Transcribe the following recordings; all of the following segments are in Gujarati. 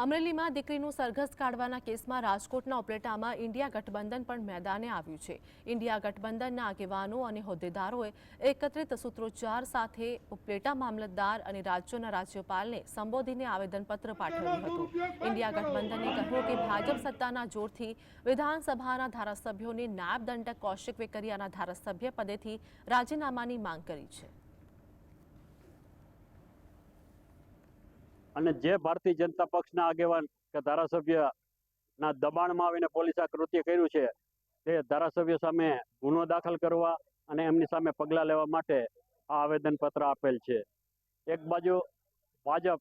અમરેલીમાં દીકરીનું સરઘસ કાઢવાના કેસમાં રાજકોટના ઉપલેટામાં ઇન્ડિયા ગઠબંધન પણ મેદાને આવ્યું છે. ઇન્ડિયા ગઠબંધનના આગેવાનો અને હોદ્દેદારોએ એકત્રિત સૂત્રોચ્ચાર સાથે ઉપલેટા મામલતદાર અને રાજ્યોના રાજ્યપાલને સંબોધીને આવેદનપત્ર પાઠવ્યું હતું. ઇન્ડિયા ગઠબંધને કહ્યું કે ભાજપ સત્તાના જોરથી વિધાનસભાના ધારાસભ્યોને નાયબ દંડક કૌશિક વેકરિયાના ધારાસભ્ય પદેથી રાજીનામાની માંગ કરી છે. અને જે ભારતીય જનતા પક્ષના આગેવાન કે ધારાસભ્યના દબાણમાં આવીને પોલીસ આ કૃત્ય કર્યું છે, તે ધારાસભ્ય સામે ગુનો દાખલ કરવા અને એમની સામે પગલાં લેવા માટે આ આવેદનપત્ર આપેલ છે. એક બાજુ ભાજપ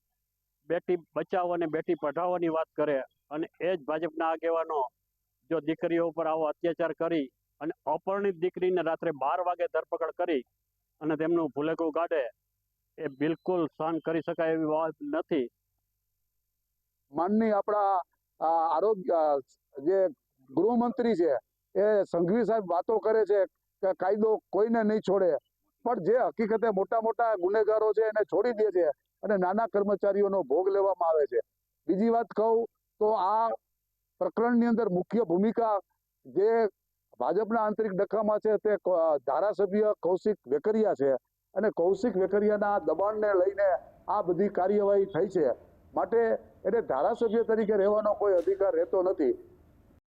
બેટી બચાવો અને બેટી પઢાવોની વાત કરે અને એ જ ભાજપના આગેવાનો જો દીકરીઓ ઉપર આવો અત્યાચાર કરી અને અપરણિત દીકરીને રાત્રે બાર વાગે ધરપકડ કરી અને તેમનું ભૂલેકું કાઢે એ બિલકુલ સહન કરી શકાય એવી વાત નથી. માનની આપણા આરોગ્ય, જે ગૃહમંત્રી છે, એ સંઘવી સાહેબ વાતો કરે છે કે કાયદો કોઈને નહીં છોડે. પણ જે હકીકતે મોટા મોટા ગુનેગારો છે એને છોડી દે છે અને નાના કર્મચારીઓનો ભોગ લેવામાં આવે છે. બીજી વાત કહું તો આ પ્રકરણની અંદર મુખ્ય ભૂમિકા જે ભાજપના આંતરિક ડખામાં છે તે ધારાસભ્ય કૌશિક વેકરિયા છે. અને કૌશિક વેકરિયાના દબાણને લઈને આ બધી કાર્યવાહી થઈ છે. માટે એને ધારાસભ્ય તરીકે રહેવાનો કોઈ અધિકાર રહેતો નથી.